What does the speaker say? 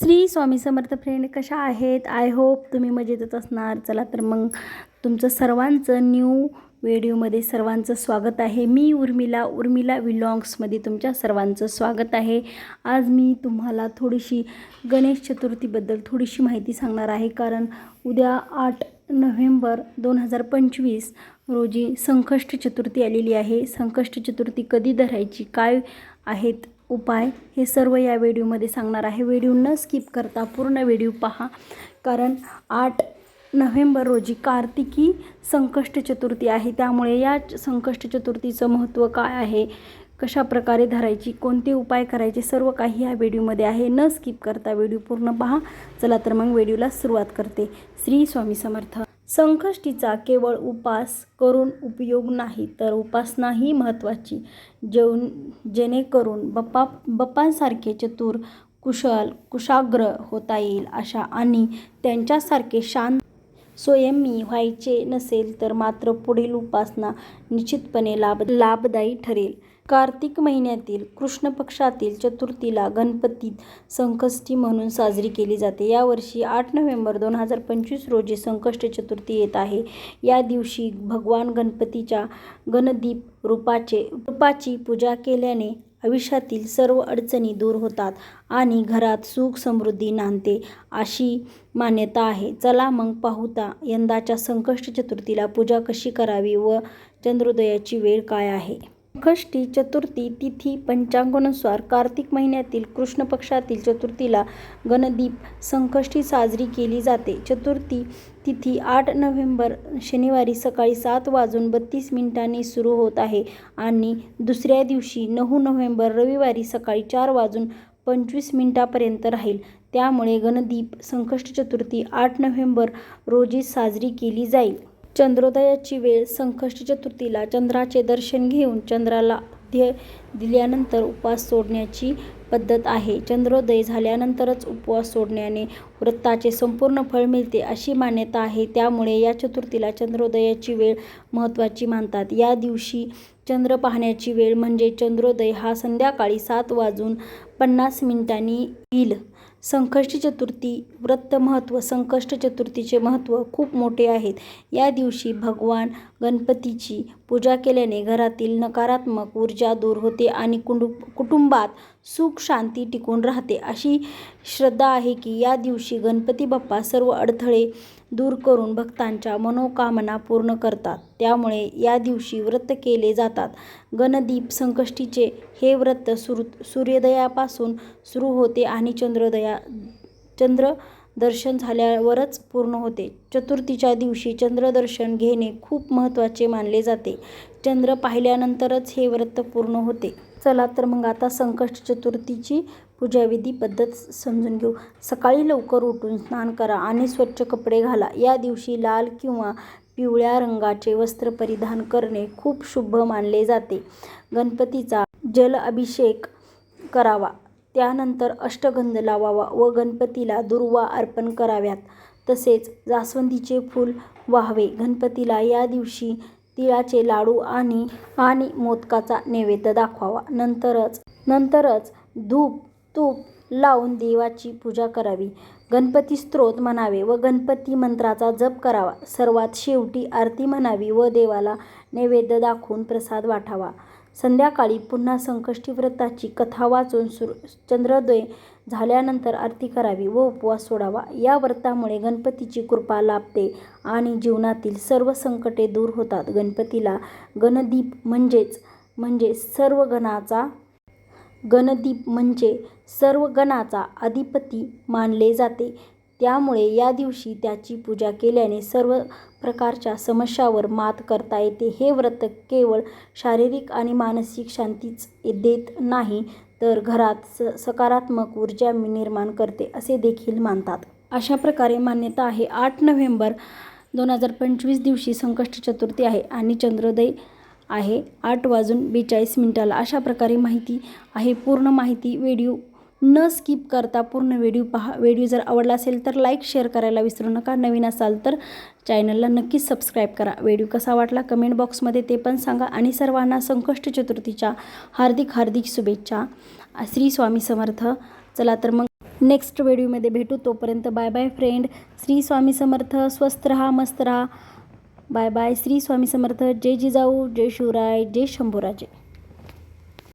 श्री स्वामी समर्थ friend कशा आहेत? I hope तुम्ही मजेतच असणार. चला तर मग तुमचं सर्वांचं न्यू व्हिडिओमध्ये सर्वांचं स्वागत आहे. मी उर्मिला उर्मिला विलॉंग्समध्ये तुमच्या सर्वांचं स्वागत आहे. आज मी तुम्हाला थोडीशी गणेश चतुर्थीबद्दल थोडीशी माहिती सांगणार आहे. कारण उद्या आठ नोव्हेंबर दोन हजार पंचवीस रोजी संकष्ट चतुर्थी आलेली आहे. संकष्ट चतुर्थी कधी धरायची काय आहेत उपाय हे सर्व या व्हिडिओमध्ये सांगणार आहे. व्हिडिओ न स्किप करता पूर्ण व्हिडिओ पहा. कारण आठ नोव्हेंबर रोजी कार्तिकी संकष्ट चतुर्थी आहे. त्यामुळे या संकष्ट चतुर्थीचं महत्त्व काय आहे? कशा प्रकारे धरायची? कोणते उपाय करायचे? सर्व काही या व्हिडिओमध्ये आहे. न स्किप करता व्हिडिओ पूर्ण पहा. चला तर मग व्हिडिओला सुरुवात करते. श्री स्वामी समर्थ. संकष्टीचा केवळ उपास करून उपयोग नाही तर उपासनाही महत्त्वाची. जेवण जेणेकरून बप्पा बप्पांसारखे चतुर कुशल कुशाग्र होता येईल अशा आणि त्यांच्यासारखे शांत स्वयंमी व्हायचे नसेल तर मात्र पुढील उपासना निश्चितपणे लाभ लाभदायी ठरेल. कार्तिक महिन्यातील कृष्ण पक्षातील चतुर्थीला गणपतीत संकष्टी म्हणून साजरी केली जाते. यावर्षी आठ नोव्हेंबर दोन हजार पंचवीस रोजी संकष्ट चतुर्थी येत आहे. या दिवशी भगवान गणपतीच्या गणदीप रूपाचे रूपाची पूजा केल्याने आयुष्यातील सर्व अडचणी दूर होतात आणि घरात सुख समृद्धी नांदते अशी मान्यता आहे. चला मग पाहूता यंदाच्या संकष्ट चतुर्थीला पूजा कशी करावी व चंद्रोदयाची वेळ काय आहे? संकष्टी चतुर्थी तिथी पंचांगानुसार कार्तिक महिन्यातील कृष्ण पक्षातील चतुर्थीला गणदीप संकष्टी साजरी केली जाते. चतुर्थी तिथी आठ नोव्हेंबर शनिवारी सकाळी सात वाजून बत्तीस मिनिटांनी सुरू होत आहे आणि दुसऱ्या दिवशी नऊ नोव्हेंबर रविवारी सकाळी चार वाजून पंचवीस मिनिटापर्यंत राहील. त्यामुळे गणदीप संकष्ट चतुर्थी आठ नोव्हेंबर रोजी साजरी केली जाईल. चंद्रोदयाची वेळ संकष्ट चतुर्थीला चंद्राचे दर्शन घेऊन चंद्राला ध्य दिल्यानंतर उपवास सोडण्याची पद्धत आहे. चंद्रोदय झाल्यानंतरच उपवास सोडण्याने व्रताचे संपूर्ण फळ मिळते अशी मान्यता आहे. त्यामुळे या चतुर्थीला चंद्रोदयाची वेळ महत्त्वाची मानतात. या दिवशी चंद्र पाहण्याची वेळ म्हणजे चंद्रोदय हा संध्याकाळी सात वाजून पन्नास मिनिटांनी येईल. संकष्टी चतुर्थी व्रत महत्त्व संकष्ट चतुर्थीचे महत्त्व खूप मोठे आहेत. या दिवशी भगवान गणपतीची पूजा केल्याने घरातील नकारात्मक ऊर्जा दूर होते आणि कुंडु कुटुंबात सुख शांती टिकून राहते. अशी श्रद्धा आहे की या दिवशी गणपती बाप्पा सर्व अडथळे दूर करून भक्तांच्या मनोकामना पूर्ण करतात. त्यामुळे या दिवशी व्रत केले जातात. गणदीप संकष्टीचे हे व्रत सुरू सूर्योदयापासून सुरू होते आणि चंद्रोदया चंद्र दर्शन झाल्यावरच पूर्ण होते. चतुर्थीच्या दिवशी चंद्रदर्शन घेणे खूप महत्त्वाचे मानले जाते. चंद्र पाहिल्यानंतरच हे व्रत पूर्ण होते. चला तर मग आता संकष्ट चतुर्थीची पूजाविधी पद्धत समजून घेऊ. सकाळी लवकर उठून स्नान करा आणि स्वच्छ कपडे घाला. या दिवशी लाल किंवा पिवळ्या रंगाचे वस्त्र परिधान करणे खूप शुभ मानले जाते. गणपतीचा जल अभिषेक करावा. त्यानंतर अष्टगंध लावावा व गणपतीला दुर्वा अर्पण कराव्यात. तसेच जास्वंदीचे फूल वाहावे. गणपतीला या दिवशी तिळाचे लाडू आणि आणि मोदकाचा नैवेद्य दाखवावा. नंतरच नंतरच धूप तूप लावून देवाची पूजा करावी. गणपती स्त्रोत म्हणावे व गणपती मंत्राचा जप करावा. सर्वात शेवटी आरती म्हणावी व देवाला नैवेद्य दाखवून प्रसाद वाटावा. संध्याकाळी पुन्हा संकष्टी व्रताची कथा वाचून सुर चंद्रोदय झाल्यानंतर आरती करावी व उपवास सोडावा. या व्रतामुळे गणपतीची कृपा लाभते आणि जीवनातील सर्व संकटे दूर होतात. गणपतीला गणदीप म्हणजेच म्हणजे सर्व गणाचा गणदीप म्हणजे सर्व गणाचा अधिपती मानले जाते. त्यामुळे या दिवशी त्याची पूजा केल्याने सर्व प्रकारच्या समस्यावर मात करता येते. हे व्रत केवळ शारीरिक आणि मानसिक शांतीच देत नाही तर घरात स सकारात्मक ऊर्जा निर्माण करते असे देखील मानतात. अशा प्रकारे मान्यता आहे. आठ नोव्हेंबर दोन हजार पंचवीस दिवशी संकष्ट चतुर्थी आहे आणि चंद्रोदय आहे. आठ वाजून बेचाळीस मिनिटाला अशा प्रकारे माहिती आहे. पूर्ण माहिती व्हिडिओ न स्किप करता पूर्ण व्हिडिओ पहा. व्हिडिओ जर आवडला असेल तर लाईक शेअर करायला विसरू नका. नवीन असाल तर चॅनलला नक्कीच सबस्क्राईब करा. व्हिडिओ कसा वाटला कमेंट बॉक्समध्ये ते पण सांगा. आणि सर्वांना संकष्ट चतुर्थीच्या हार्दिक हार्दिक शुभेच्छा. श्री स्वामी समर्थ. चला तर मग नेक्स्ट व्हिडिओमध्ये भेटू. तोपर्यंत bye bye friend. Shri Swami Samarth. स्वस्त रहा मस्त रहा. Bye bye. श्री स्वामी समर्थ. जय जिजाऊ जय शिवराय जय शंभूराजे.